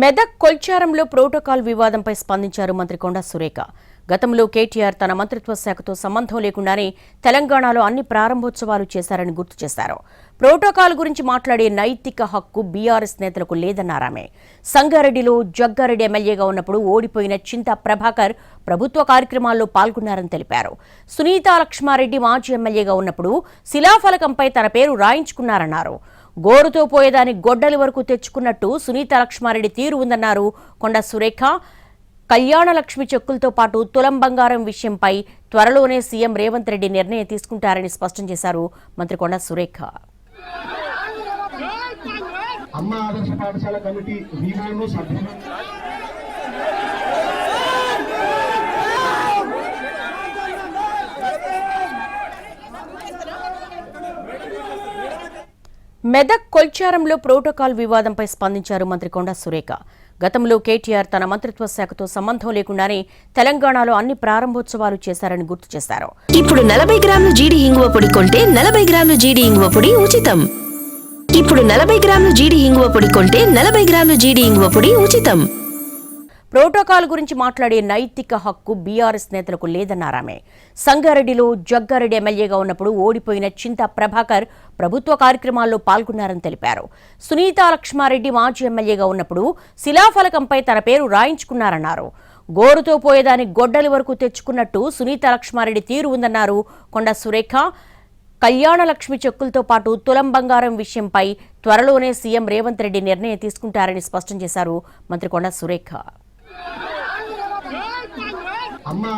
మెదక్ కొల్చారంలో ప్రోటోకాల్ వివాదంపై స్పందించారు మంత్రి కొండా సురేఖ. గతంలో కేటీఆర్ తన మంత్రిత్వ శాఖతో సంబంధం లేకుండానే తెలంగాణలో అన్ని ప్రారంభోత్సవాలు చేశారని గుర్తు చేశారు. ప్రోటోకాల్ గురించి మాట్లాడే నైతిక హక్కు బీఆర్ఎస్ నేతలకు లేదన్నారామె. సంగారెడ్డిలో జగ్గారెడ్డి ఎమ్మెల్యేగా ఉన్నప్పుడు ఓడిపోయిన చింతా ప్రభాకర్ ప్రభుత్వ కార్యక్రమాల్లో పాల్గొన్నారని తెలిపారు. సునీతా లక్ష్మారెడ్డి మాజీ ఎమ్మెల్యేగా ఉన్నప్పుడు శిలాఫలకంపై తన పేరు రాయించుకున్నారన్నారు. గోరుతో పోయేదాని గొడ్డలి వరకు తెచ్చుకున్నట్టు సునీత లక్ష్మారెడ్డి తీరు ఉందన్నారు. కొండ సురేఖ కళ్యాణ లక్ష్మి చెక్కులతో పాటు తులం బంగారం విషయంపై త్వరలోనే సీఎం రేవంత్ రెడ్డి నిర్ణయం తీసుకుంటారని స్పష్టం చేశారు మంత్రి కొండ సురేఖ. అమ్మ ఆదర్శ పాఠశాల కమిటీ వీవోను మెదక్ కొల్చారంలో ప్రోటోకాల్ వివాదంపై స్పందించారు మంత్రి కొండ సురేఖ. గతంలో కేటీఆర్ తన మంత్రిత్వ శాఖతో సంబంధం లేకుండానే తెలంగాణలో అన్ని ప్రారంభోత్సవాలు చేశారని గుర్తు చేశారు. ఇప్పుడు నలభై గ్రాముల జీడి ఇంగువ పొడి కొంటే నలభై గ్రాముల జీడి ఇంగువ పొడి ఉచితం. ఇప్పుడు నలభై గ్రాముల జీడి ఇంగువ పొడి కొంటే నలభై గ్రాముల జీడి ఇంగువ పొడి ఉచితం. ప్రోటోకాల్ గురించి మాట్లాడే నైతిక హక్కు బీఆర్ఎస్ నేతలకు లేదన్నారామె సంగారెడ్డిలో జగ్గారెడ్డి ఎమ్మెల్యేగా ఉన్నప్పుడు ఓడిపోయిన చింతా ప్రభాకర్ ప్రభుత్వ కార్యక్రమాల్లో పాల్గొన్నారని తెలిపారు. సునీత లక్ష్మారెడ్డి మాజీ ఎమ్మెల్యేగా ఉన్నప్పుడు శిలాఫలకంపై తన పేరు రాయించుకున్నారన్నారు. గోరుతో పోయేదాని గొడ్డలి వరకు తెచ్చుకున్నట్టు సునీత లక్ష్మారెడ్డి తీరు ఉందన్నారు కొండ సురేఖ. కళ్యాణ లక్ష్మి చెక్కులతో పాటు తులం బంగారం విషయంపై త్వరలోనే సీఎం రేవంత్ రెడ్డి నిర్ణయం తీసుకుంటారని స్పష్టం చేశారు మంత్రి కొండ సురేఖ. అమ్మా.